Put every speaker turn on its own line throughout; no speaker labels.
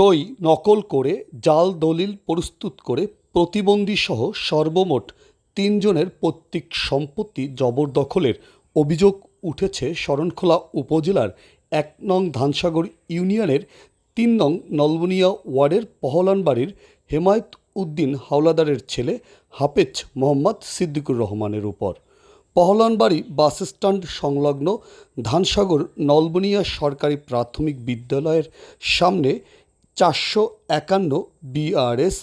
সই নকল করে জাল দলিল প্রস্তুত করে প্রতিবন্ধীসহ সর্বমোট তিনজনের পৈতৃক সম্পত্তি জবরদখলের অভিযোগ উঠেছে শরণখোলা উপজেলার এক নং ধানসাগর ইউনিয়নের তিন নং নলবনিয়া ওয়ার্ডের পহলানবাড়ির হেমায়ত উদ্দিন হাওলাদারের ছেলে হাফেজ মোহাম্মদ সিদ্দিকুর রহমানের উপর। পহলানবাড়ি বাসস্ট্যান্ড সংলগ্ন ধানসাগর নলবনিয়া সরকারি প্রাথমিক বিদ্যালয়ের সামনে চারশো একান্ন বিআরএস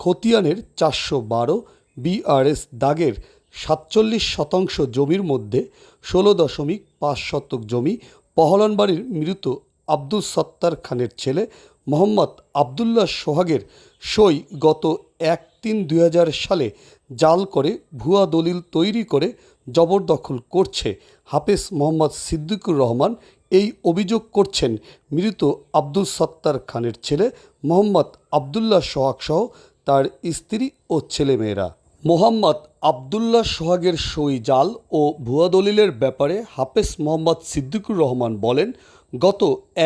খতিয়ানের চারশো বারো বিআরএস দাগের সাতচল্লিশ শতাংশ জমির মধ্যে ষোলো দশমিক পাঁচ শতক জমি পহলানবাড়ির মৃত আব্দুল সত্তার খানের ছেলে মোহাম্মদ আবদুল্লাহ সোহাগের সই গত এক তিন দুই সালে জাল করে ভুয়া দলিল তৈরি করে জবরদখল করছে হাফেজ মোহাম্মদ সিদ্দিকুর রহমান এই অভিযোগ করছেন মৃত আব্দুল সত্তার খানের ছেলে মোহাম্মদ আবদুল্লাহ সোহাগ সহ তার স্ত্রী ও ছেলেমেয়েরা। মোহাম্মদ আবদুল্লাহ সোহাগের সই জাল ও ভুয়া দলিলের ব্যাপারে হাফেজ মোহাম্মদ সিদ্দিকুর রহমান বলেন, গত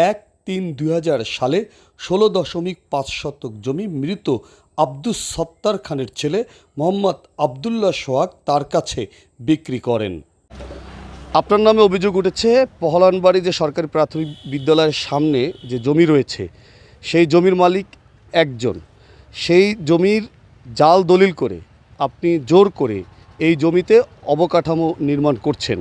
এক তিন দুই সালে ষোলো দশমিক পাঁচ শতক জমি মৃত আব্দুস সত্তার খানের ছেলে মোহাম্মদ আবদুল্লাহ সোহাগ তার কাছে বিক্রি করেন। আপনার নামে অভিযোগ উঠেছে, পহলানবাড়ি যে সরকারি প্রাথমিক বিদ্যালয়ের সামনে যে জমি রয়েছে, সেই জমির মালিক একজন। সেই জমির জাল দলিল করে আপনি জোর করে এই জমিতে অবকাঠামো নির্মাণ করছেন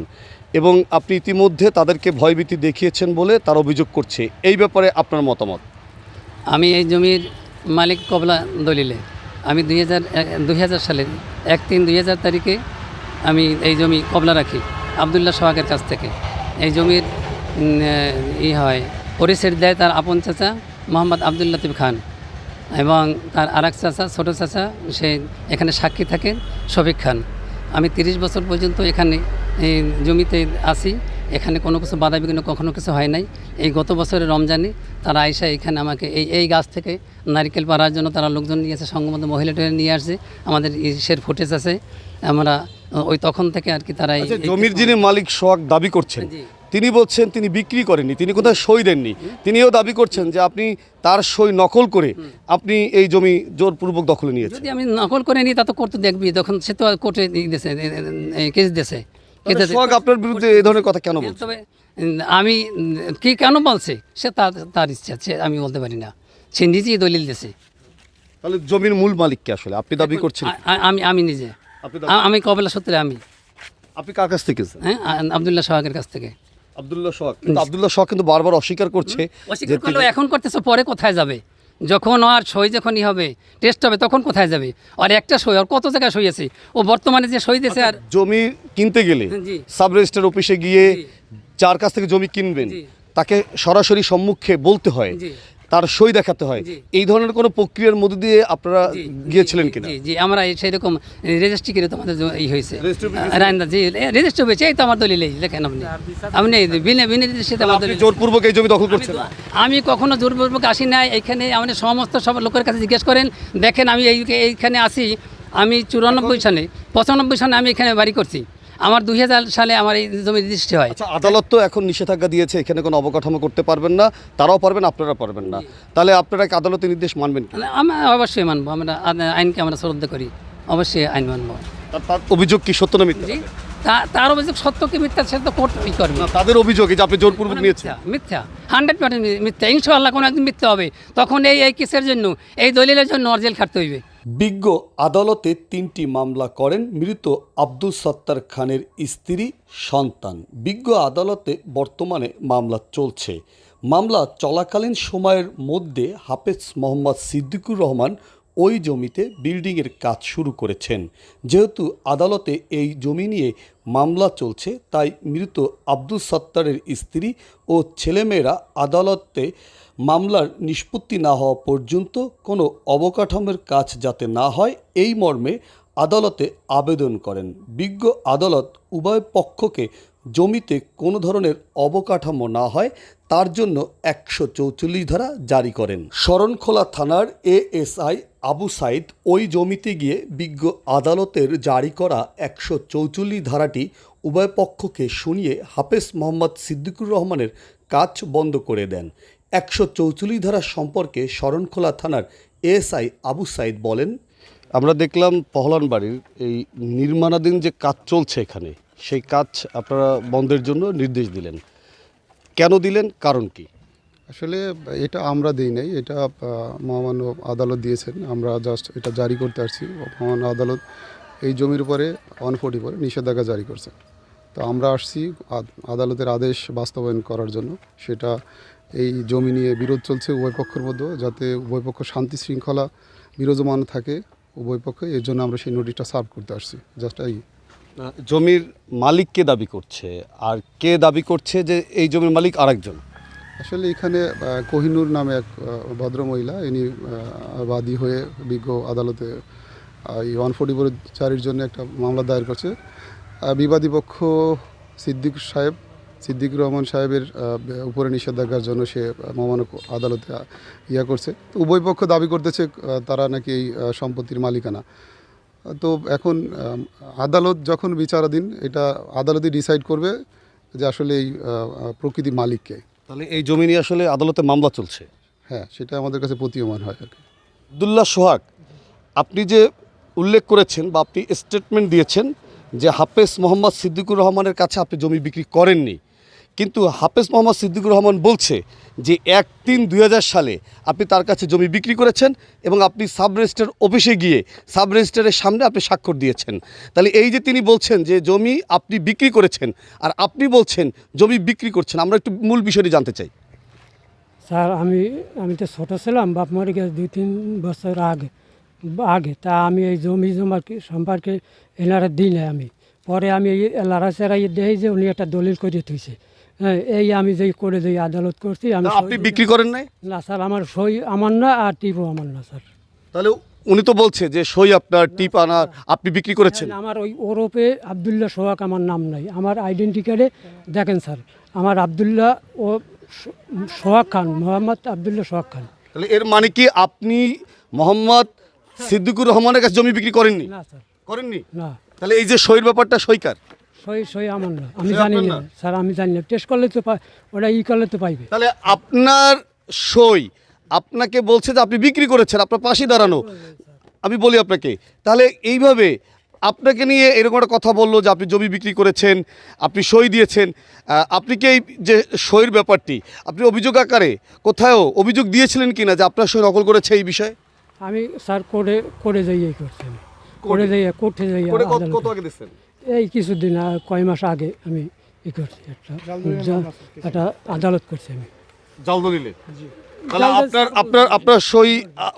এবং আপনি ইতিমধ্যে তাদেরকে ভয়ভীতি দেখিয়েছেন বলে তার অভিযোগ করছে। এই ব্যাপারে আপনার মতামত?
আমি এই জমির মালিক কবলা দলিলে। আমি দুই হাজার সালে এক তিন দুই তারিখে আমি এই জমি কবলা রাখি। আবদুল্লাহ সোহাগের কাছ থেকে। এই জমির ই হয়। পরিসেট দেয় তার আপন চাচা মোহাম্মদ আবদুল লতিফ খান এবং তার আর এক চাচা, ছোটো চাচা, সে এখানে সাক্ষী থাকেন শফিক খান। আমি তিরিশ বছর পর্যন্ত এখানে, এই জমিতে আছি। এখানে কোনো কিছু বাধা বিঘ্ন কখনো কিছু হয় নাই। এই গত বছরের রমজানে তারা আইসা এখানে আমাকে এই এই গাছ থেকে নারিকেল পাড়ার জন্য তারা লোকজন নিয়ে এসে সঙ্গমত মহিলাটা নিয়ে আসছে আমাদের ইসের ফুটেজ আছে। আমরা ওই তখন থেকে আর কি তারা এই-
আচ্ছা জমির যিনি মালিক শখ দাবি করছেন তিনি বলছেন তিনি বিক্রি করেননি তিনি কোথাও সই দেননি। তিনিও দাবি করছেন যে আপনি তার সই নকল করে আপনি এই জমি জোরপূর্বক দখলে নিয়েছেন।
যদি আমি নকল করে নিই তা তো করতে দেখবি। তখন সে তো আর কোর্টে দিয়েছে কেস দিয়েছে
সোহাগ আপনার বিরুদ্ধে এই ধরনের কথা কেন বলছেন
তবে আমি কি কেন বলছে? সে তার তার ইচ্ছা সে আমি বলতে পারি না। সে নিজেই দলিল দিয়েছে
তাহলে জমির মূল মালিক কে আসলে? আপনি দাবি করছেন
আমি আমি নিজে। আমি কবেলা সূত্রে আমি।
আপনি কার কাছ থেকে
হ্যাঁ আবদুল্লাহ সোহাগের কাছ থেকে।
আব্দুল্লাহ সোহাগ। কিন্তু আব্দুল্লাহ সোহাগ কিন্তু বারবার অস্বীকার করছে
এখন করতেছে পরে কোথায় যাবে? যখন আর সই যখনই হবে টেস্ট হবে তখন কোথায় যাবে? আর একটা সই আর কত জায়গায় সই আছে? ও বর্তমানে যে সই দিয়েছে আর
জমি কিনতে গেলে সাব রেজিস্টার অফিসে গিয়ে যার কাছ থেকে জমি কিনবেন তাকে সরাসরি সম্মুখে বলতে হয়। তার সই দেখাতে হয়। এই ধরনের কোনো প্রক্রিয়ার মধ্যে দিয়ে আপনারা গিয়েছিলেন কিনা?
জি জি আমরা এই সেরকম রেজিস্ট্রি করে তোমাদের জ- এই হয়েছে। রায়ন্দা জি রেজিস্ট্রি হয়েছে এই তো আমার দলিল দেখেন আপনি। আপনি বিনা বিনা রেজিস্ট্রিতে দলিল
জোরপূর্বক এই জমি দখল করছেন।
আমি কখনো জোরপূর্বক আসি নাই এখানে আমাদের সমস্ত সব লোকের কাছে জিজ্ঞেস করেন দেখেন আমি এই এইখানে আসি আমি চুরানব্বই সালে পঁচানব্বই সালে আমি এখানে বাড়ি করছি। আমার দু হাজার সালে আমার এই জমি রেজিস্ট্রি হয়।
আচ্ছা আদালত তো এখন নিষেধাজ্ঞা দিয়েছে এখানে কোনো অবকাঠামো করতে পারবেন না তারাও পারবেন আপনারা পারবেন না। তাহলে আপনারা আদালতের নির্দেশ মানবেন
মানে আমরা অবশ্যই মানবো আমরা আইনকে আমরা শ্রদ্ধা করি অবশ্যই আইন মানবো।
তার- অভিযোগ কি সত্য না মিথ্যা?
তা- তার অভিযোগ সত্য কি মিথ্যা সে তো কোর্ট ই করবে।
তাদের অভিযোগ যে আপনি জোরপূর্বক নিয়েছেন।
মিথ্যা মিথ্যা হান্ড্রেড পার্সেন্ট মিথ্যা। ইনশাল্লাহ কোনো একদিন মিথ্যা হবে তখন এই এই কেসের জন্য? এই দলিলের জন্য অর্জেল খাটতে হইবে।
বিজ্ঞ আদালতে তিনটি মামলা করেন মৃত আব্দুল সত্তার খানের স্ত্রী, সন্তান। বিজ্ঞ আদালতে বর্তমানে মামলা চলছে। মামলা চলাকালীন সময়ের মধ্যে হাফেজ মোহাম্মদ সিদ্দিকুর রহমান ওই জমিতে বিল্ডিংয়ের কাজ শুরু করেছেন। যেহেতু আদালতে এই জমি নিয়ে মামলা চলছে, তাই মৃত আব্দুল সত্তারের স্ত্রী ও ছেলেমেয়েরা আদালতে মামলার নিষ্পত্তি না হওয়া পর্যন্ত কোনো অবকাঠামোর কাজ যাতে না হয়, এই মর্মে আদালতে আবেদন করেন। বিজ্ঞ আদালত উভয় পক্ষকে জমিতে কোনো ধরনের অবকাঠামো না হয়, তার জন্য একশো চৌচল্লিশ ধারা জারি করেন। শরণখোলা থানার এএসআই আবু সাইদ ওই জমিতে গিয়ে বিজ্ঞ আদালতের জারি করা একশো চৌচল্লিশ ধারাটি উভয় পক্ষকে শুনিয়ে হাফেজ মোহাম্মদ সিদ্দিকুর রহমানের কাজ বন্ধ করে দেন। একশো চৌচল্লিশ ধারা সম্পর্কে শরণখোলা থানার এএসআই আবু সাইদ বলেন আমরা দেখলাম পহলান বাড়ির এই নির্মাণাধীন যে কাজ চলছে এখানে সেই কাজ আপনারা বন্ধের জন্য নির্দেশ দিলেন। কেন দিলেন? কারণ কি?
আসলে এটা আমরা দিই নাই এটা মহামান্য আদালত দিয়েছেন। আমরা জাস্ট এটা জারি করতে আসছি। মহামান্য আদালত এই জমির উপরে ওয়ান ফোর্টি পরে নিষেধাজ্ঞা জারি করছে। তো আমরা আসছি আদালতের আদেশ বাস্তবায়ন করার জন্য। সেটা এই জমি নিয়ে বিরোধ চলছে উভয় পক্ষের মধ্যে যাতে উভয় পক্ষ শান্তি শৃঙ্খলা বিরাজমান থাকে উভয় পক্ষে এর জন্য আমরা সেই নোটিশটা সার্ভ করতে আসছি। জাস্ট এই।
জমির মালিক কে দাবি করছে? আর কে দাবি করছে যে এই জমির মালিক আরেকজন?
আসলে এখানে কোহিনুর নামে এক ভদ্রমহিলা ইনি বাদী হয়ে বিজ্ঞ আদালতে এই ওয়ান ফোর্টি ফোর চারির জন্য একটা মামলা দায়ের করছে। বিবাদী পক্ষ সিদ্দিক সাহেব সিদ্দিক রহমান সাহেবের উপরে নিষেধাজ্ঞার জন্য সে আহ, আদালতে ইয়া করছে। তো উভয় পক্ষ দাবি করতেছে তারা নাকি এই সম্পত্তির মালিকানা। তো এখন আদালত যখন বিচারাধীন এটা আদালতই ডিসাইড করবে যে আসলে এই প্রকৃতি মালিককে
তাহলে এই জমি নিয়ে আসলে আদালতে মামলা চলছে?
হ্যাঁ সেটা আমাদের কাছে প্রতীয়মান হয় আর কি।
আবদুল্লাহ সোহাগ আপনি যে উল্লেখ করেছেন বা আপনি স্টেটমেন্ট দিয়েছেন যে হাফেজ মোহাম্মদ সিদ্দিকুর রহমানের কাছে আপনি জমি বিক্রি করেননি কিন্তু হাফেজ মোহাম্মদ সিদ্দিকুর রহমান বলছে যে এক তিন দুই সালে আপনি তার কাছে জমি বিক্রি করেছেন এবং আপনি সাব রেজিস্টার অফিসে গিয়ে সাব রেজিস্টারের সামনে আপনি স্বাক্ষর দিয়েছেন। তাহলে এই যে তিনি বলছেন যে জমি আপনি বিক্রি করেছেন আর আপনি বলছেন জমি বিক্রি করছেন, আমরা একটু মূল বিষয়টি জানতে চাই।
স্যার, আমি আমি তো ছোটো ছিলাম, বাপ মরে গেছে দুই তিন বছর আগে আগে। তা আমি এই জমি জমা কি- সম্পর্কে এনারা দিই নাই আমি। পরে আমি এই এলারা সেরাই দেখি যে উনি একটা দলিল করে থুইছে হ্যাঁ এই আমি যেই করে যেই আদালত করছি আমি
আপনি বিক্রি করেন নাই?
না স্যার আমার সই আমার না আর টিপও আমার না স্যার।
তাহলে উনি তো বলছে যে সই আপনার টিপ আনার আপনি বিক্রি করেছেন।
আমার ওই ওরপে আবদুল্লাহ সোহাগ আমার নাম নাই। আমার আইডেন্টি কার্ডে দেখেন স্যার আমার আবদুল্লাহ ও সোহাগ খান মোহাম্মদ আবদুল্লাহ সোহাগ খান।
তাহলে এর মানে কি আপনি মোহাম্মদ সিদ্দিকুর রহমানের কাছে জমি বিক্রি করেননি?
না স্যার।
করেননি?
না।
তাহলে এই যে সইয়ের ব্যাপারটা সইকার
সই সই আমার না। আমি জানি না
না?
স্যার আমি জানি না। টেস্ট করলে তো ওটা ই করলে তো পাইবে।
তাহলে আপনার সই আপনাকে বলছে যে আপনি বিক্রি করেছেন আপনার পাশে দাঁড়ানো। আমি বলি আপনাকে তাহলে এইভাবে আপনাকে নিয়ে এরকম একটা কথা বলল যে আপনি জমি বিক্রি করেছেন আপনি সই দিয়েছেন। আপনি কি এই যে সইয়ের ব্যাপারটি আপনি অভিযোগ আকারে কোথাও অভিযোগ দিয়েছিলেন কিনা যে আপনার সই নকল করেছে এই বিষয়ে?
আমি স্যার করে করে যাই এই করছি করে যাই কোর্টে যাই
করে কত-
আদালতে।
কত আগে দিচ্ছেন
এই কিছুদিন কয় মাস আগে আমি ই করছি একটা একটা আদালত করছি আমি।
জাল দলিলে তাহলে আপনার আপনার আপনার সই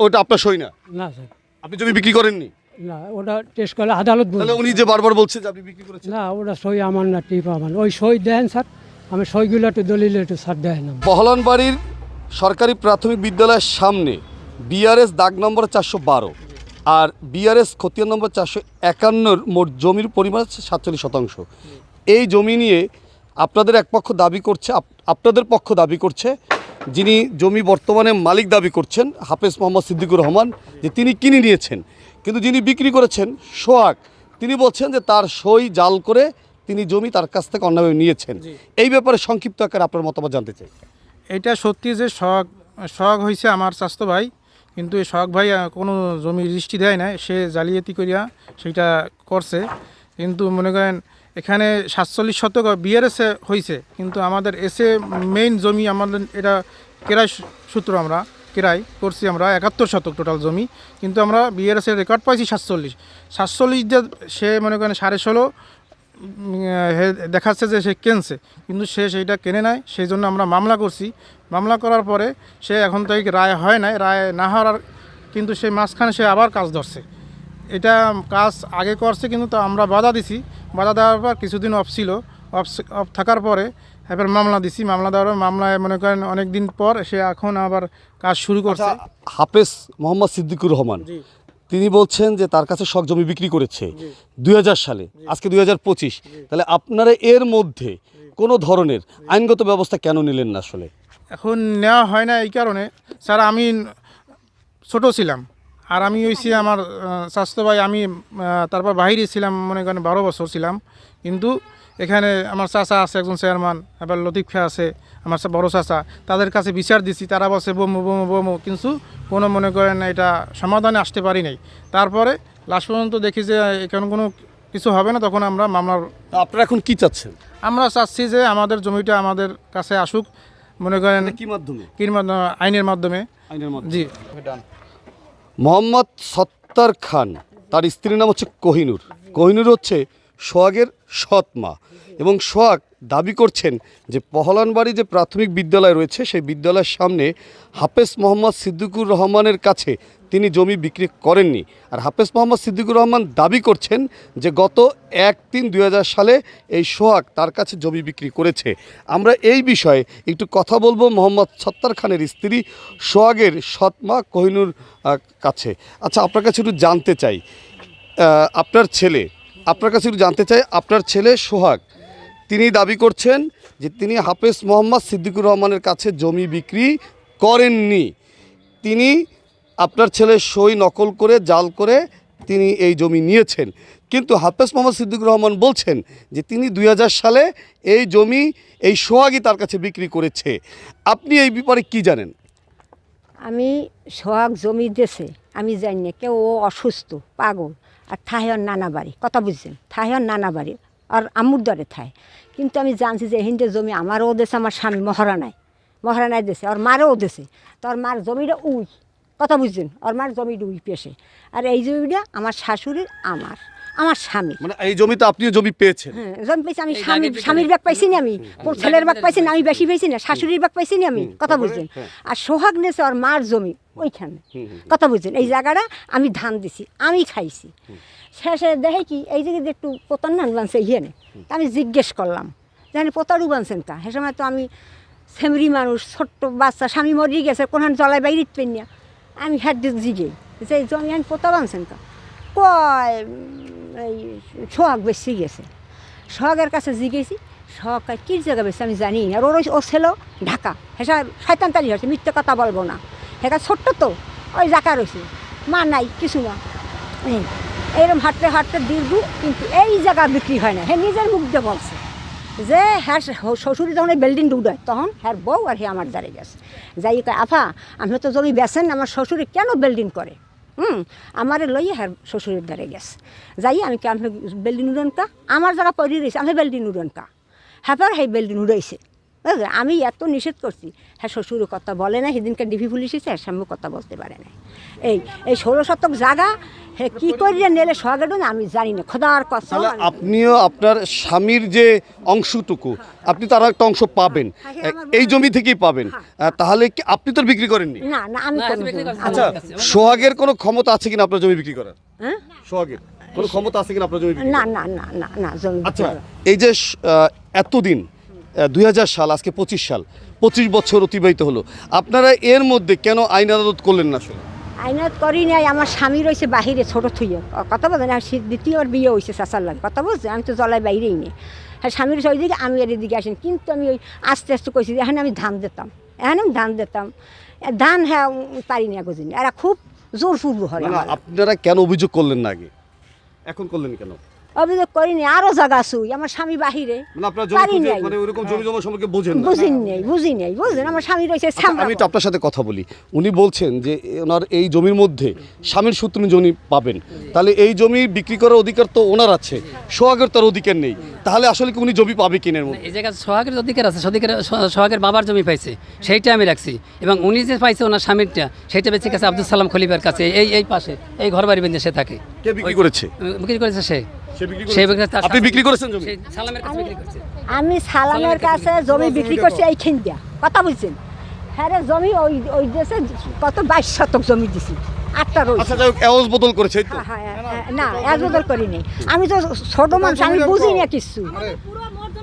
ওটা আপনার সই না?
না স্যার।
আপনি জমি বিক্রি করেননি?
না ওটা টেস্ট করলে আদালত।
তাহলে উনি যে বারবার বলছে যে আপনি বিক্রি করেছেন।
না ওটা সই আমার না টিপ আমার। ওই সই দেন স্যার। আমি সইগুলো একটু দলিলে একটু স্যার দেন না
বহলন বাড়ির সরকারি প্রাথমিক বিদ্যালয়ের সামনে বিআরএস দাগ নম্বর চারশো বারো। আর বিআরএস খতিয়ান নম্বর চারশো একান্নর মোট জমির পরিমাণ হচ্ছে সাতচল্লিশ শতাংশ। এই জমি নিয়ে আপনাদের এক পক্ষ দাবি করছে আপ- আপনাদের পক্ষ দাবি করছে যিনি জমি বর্তমানে মালিক দাবি করছেন হাফেজ মোহাম্মদ সিদ্দিকুর রহমান যে তিনি কিনে নিয়েছেন। কিন্তু যিনি বিক্রি করেছেন সোহাগ তিনি বলছেন যে তার সই জাল করে তিনি জমি তার কাছ থেকে অন্যভাবে নিয়েছেন। এই ব্যাপারে সংক্ষিপ্ত আকারে আপনার মতামত জানতে চাই।
এটা সত্যি যে শখ শখ হয়েছে আমার স্বাস্থ্য ভাই। কিন্তু এই শখ ভাই কোনো জমি রেজিস্ট্রি দেয় না সে জালিয়াতি করিয়া সেটা করছে। কিন্তু মনে করেন, এখানে সাতচল্লিশ শতক বিআরএসে হয়েছে কিন্তু আমাদের এসে মেইন জমি আমাদের, এটা কেরাই সূত্র আমরা, কেরাই করছি আমরা, একাত্তর শতক টোটাল জমি। কিন্তু আমরা বিআরএসের রেকর্ড পাইছি সাতচল্লিশ। সাতচল্লিশ যে সে মনে করেন সাড়ে ষোলো দেখাচ্ছে যে সে কেনছে কিন্তু সে সেইটা কেনে নাই সেই জন্য আমরা মামলা করছি। মামলা করার পরে সে এখন থেকে রায় হয় নাই রায় না হওয়ার কিন্তু সেই মাঝখানে সে আবার কাজ ধরছে। এটা কাজ আগে করছে কিন্তু তা আমরা বাধা দিছি। বাধা দেওয়ার পর কিছুদিন অফ ছিল। অফ অফ থাকার পরে এবার মামলা দিছি। মামলা দেওয়ার পর মামলায় মনে করেন অনেক দিন পর সে এখন আবার কাজ শুরু করছে।
আচ্ছা, হাফেজ মোহাম্মদ সিদ্দিকুর রহমান তিনি বলছেন যে তার কাছে শখ জমি বিক্রি করেছে দুই হাজার সালে আজকে দু হাজার পঁচিশ। তাহলে আপনারা এর মধ্যে কোনো ধরনের আইনগত ব্যবস্থা কেন নিলেন না আসলে?
এখন নেওয়া হয় না এই কারণে। স্যার আমি ছোট ছিলাম। আর আমি হয়েছি আমার স্বাস্থ্য ভাই আমি তারপর বাইরে ছিলাম মনে করেন বারো বছর ছিলাম। কিন্তু এখানে আমার চাচা আছে একজন চেয়ারম্যান আবার লতিফ খা আছে আমার বড় চাচা। তাদের কাছে বিচার দিছি তারা বসে বমু বমু বমু। কিন্তু কোনো মনে করেন এটা সমাধানে আসতে পারি নাই। তারপরে লাস্ট পর্যন্ত দেখি যে এখানে কোনো কিছু হবে না তখন আমরা মামলার
আপনারা এখন কি চাচ্ছেন?
আমরা চাচ্ছি যে আমাদের জমিটা আমাদের কাছে আসুক মনে করেন
কি মাধ্যমে?
কি মাধ্যমে? আইনের মাধ্যমে।
আইনের মাধ্যমে।
জি।
মোহাম্মদ সত্তার খান তার স্ত্রীর নাম হচ্ছে কোহিনুর। কোহিনুর হচ্ছে সোহাগের সৎ মা। এবং সোহাগ দাবি করছেন যে পহলানবাড়ি যে প্রাথমিক বিদ্যালয় রয়েছে, সেই বিদ্যালয়ের সামনে হাফেজ মোহাম্মদ সিদ্দিকুর রহমানের কাছে তিনি জমি বিক্রি করেননি। আর হাফেজ মোহাম্মদ সিদ্দিকুর রহমান দাবি করছেন যে গত এক তিন দুই সালে এই সোহাগ তার কাছে জমি বিক্রি করেছে। আমরা এই বিষয়ে একটু কথা বলব মোহাম্মদ সত্তার খানের স্ত্রী সোহাগের সৎমা কোহিনুর কাছে। আচ্ছা আপনার কাছে একটু জানতে চাই। আপনার ছেলে আপনার কাছে একটু জানতে চাই, আপনার ছেলে সোহাগ, তিনি দাবি করছেন যে তিনি হাফেজ মোহাম্মদ সিদ্দিকুর রহমানের কাছে জমি বিক্রি করেননি। তিনি আপনার ছেলে সই নকল করে, জাল করে তিনি এই জমি নিয়েছেন। কিন্তু হাফেজ মোহাম্মদ সিদ্দিকুর রহমান বলছেন যে তিনি দু হাজার সালে এই জমি, এই সোহাগই তার কাছে বিক্রি করেছে। আপনি এই ব্যাপারে কি জানেন?
আমি সোহাগ জমি দেশে আমি জানি না, কেউ অসুস্থ, পাগল। আর থাহের নানা বাড়ি, কথা বুঝছেন? থাহের নানা বাড়ি, আর আমুর দরে থায় কিন্তু আমি জানছি যে হিন্দু জমি আমারও দেশে, আমার স্বামী মহারানায় মহারানায় দেশে, আর মারও দেশে। তো আর মার জমিটা উই, কথা বুঝছেন? আর মার জমিটা উই পেশে। আর এই জমিটা আমার শাশুড়ির, আমার। আমার স্বামী।
মানে এই জমিতে আপনিও জমি পেয়েছেন।
হ্যাঁ জমি পাইছি আমি
এই
স্বামীর স্বামীর ব্যাগ পাইছি না আমি। ওর ছেলের ব্যাগ পাইছি না আমি বেশি পাইছি না শাশুড়ির ব্যাগ পাইছি না আমি। কথা বুঝছেন আর সোহাগ নেছে আর মার জমি ওইখানে। কথা বুঝছেন এই জায়গাটা আমি ধান দিছি আমি খাইছি। শেষে দেখে কি এই যে একটু পোতার নান বানছে ইয়ে তা আমি জিজ্ঞেস করলাম জানি পোতারু বানছেন কা? সে সময় তো আমি সেমরি মানুষ ছোট্ট বাচ্চা স্বামী মরিয়ে গেছে কোনখান জলায় বাইরে পেন না। আমি হ্যাড জিগে যে জমি আমি পোতা বানছেন কা? কয় এই সোহাগ বেশি গেছে। সোহাগের কাছে জিগেছি কয়, কী জায়গা বেশি আমি জানি আর ওর ও ছিল ঢাকা। হেসা শয়তান তালি হচ্ছে মিথ্যে কথা বলব না। হেকা ছোট্ট তো, ওই জায়গা রয়েছে। মা নাই, কিছু না। এই এইরকম হাঁটতে হাঁটতে দীর্ঘ কিন্তু এই জায়গা বিক্রি হয় না। হে নিজের মুখ দিয়ে বলছে যে হ্যাঁ শ্বশুরি যখন এই বিল্ডিং উঠায় তখন হ্যাঁ বউ আর হে আমার দ্বারে গেছে। যাই আফা আমি তো জমি বেছেন আমার শ্বশুরে কেন বিল্ডিং করে? হুম, আমারে লইয়া হ্যাঁ শ্বশুরের দ্বারে গেছে যাই আমি আমি বেল্ডিং উড়ন কা আমার যারা পড়ি রয়েছে আমি বেল্ডিং উড়ন কা হ্যাঁ পর সেই বেল্ডিং উড়াইছে? আমি এত নিষেধ করছি। হ্যাঁ শ্বশুর কথা বলে না সেদিনকে ডিভি পুলিশ এসে হ্যাঁ সামনে কথা বলতে পারে না এই এই ষোলো শতক জায়গা হ্যাঁ কী করিয়া নেলে সোহাগের আমি জানি না খোদার কথা
আপনিও আপনার স্বামীর যে অংশটুকু আপনি তার একটা অংশ পাবেন।
হ্যাঁ,
এই জমি থেকেই পাবেন। তাহলে কি আপনি তো আর বিক্রি করেননি?
না না আমি
না,
আচ্ছা সোহাগের কোনো ক্ষমতা আছে কিনা আপনার জমি বিক্রি করার?
হ্যাঁ?
সোহাগের কোনো ক্ষমতা আছে কিনা আপনার জমি
না না না না না জমি
আচ্ছা এই যে এতদিন দুই হাজার সাল আজকে পঁচিশ সাল পঁচিশ বছর অতিবাহিত হলো। আপনারা এর মধ্যে কেন আইন আদালত করলেন না আসলে?
আইনত করি নাই আমার স্বামী রয়েছে বাহিরে ছোট থুইয়ে। কথা বলছেন আর দ্বিতীয়বার বিয়ে হয়েছে চাচার লাগে। কথা বলছে আমি তো জলায় বাইরেই নেই। হ্যাঁ স্বামীর রয়েছে ওইদিকে আমি এর দিকে আসেন। কিন্তু আমি ওই আস্তে আস্তে কইছি যে এখানে আমি ধান দিতাম এখানে আমি ধান দিতাম। ধান হ্যাঁ উম, পারি না গোজিন এরা খুব জোর শুরু হয়।
আপনারা কেন অভিযোগ করলেন না আগে? এখন করলেন কেন?
অভিযোগ করিনি আরও জায়গা শুই আমার স্বামী বাহিরে।
মানে আপনার
পারি নাই।
মানে ওইরকম জমি জমা সম্পর্কে বোঝেন না।
বুঝিন নেই বুঝি নেই বুঝলেন আমার স্বামী রয়েছে
আচ্ছা, আমি একটু আপনার সাথে কথা বলি। উনি বলছেন যে ওনার এই জমির মধ্যে স্বামীর সূত্রে জমি পাবেন। তাহলে এই জমি বিক্রি করার অধিকার তো ওনার আছে সোহাগের তার অধিকার নেই। তাহলে আসলে কি উনি জমি পাবে কিনের মধ্যে?
এই জায়গায় সোহাগের অধিকার আছে সদিকের সোহাগের বাবার জমি পাইছে সেইটা আমি রাখছি। এবং উনি যে পাইছে ওনার স্বামীরটা সেইটা বেঁচে গেছে আব্দুল সালাম খলিফার কাছে এই এই পাশে এই ঘর বাড়ি বেঁধে সে থাকে।
কে বিক্রি করেছে?
বিক্রি করেছে সে।
সে বিক্রি
সে
করেছে?
বিক্রি- তার
আপনি বিক্রি করেছেন জমি?
সালামের কাছে বিক্রি করছে।
আমি সালামের কাছে জমি বিক্রি করছি এইখান দিয়া। কথা বলছেন হ্যাঁ রে, জমি ওই ওই দেশে কত বাইশ শতক জমি দিছি। আটটা রয়েছে
আচ্ছা যাই হোক বদল করেছে
হ্যাঁ, হ্যাঁ, হ্যাঁ, না এক বদল করিনি। আমি তো ছোট মানুষ আমি বুঝি না কিছু।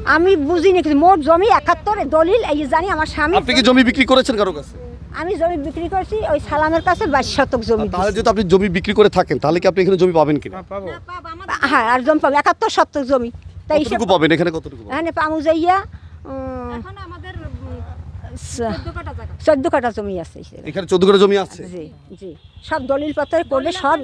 আমি বুঝি না কিছু। মোট জমি একাত্তর দলিল এই জানি আমার স্বামী
আপনি কি জমি বিক্রি করেছেন কারও কাছে?
আমি জমি বিক্রি করছি ওই সালামের কাছে বাইশ শতক জমি
তাহলে যদি আপনি জমি বিক্রি করে থাকেন তাহলে কি আপনি এখানে জমি পাবেন কিনা?
হ্যাঁ,
হ্যাঁ আর জমি পাবো একাত্তর শতক জমি। তাই
কতটুকু পাবেন? এখানে কতটুকু পাবেন?
এখানে পামু যাইয়া চোদ্দ কাটা জমি আছে।
এখানে চোদ্দ কাটা জমি আছে?
জি জি। সব দলিল পত্র করলে সব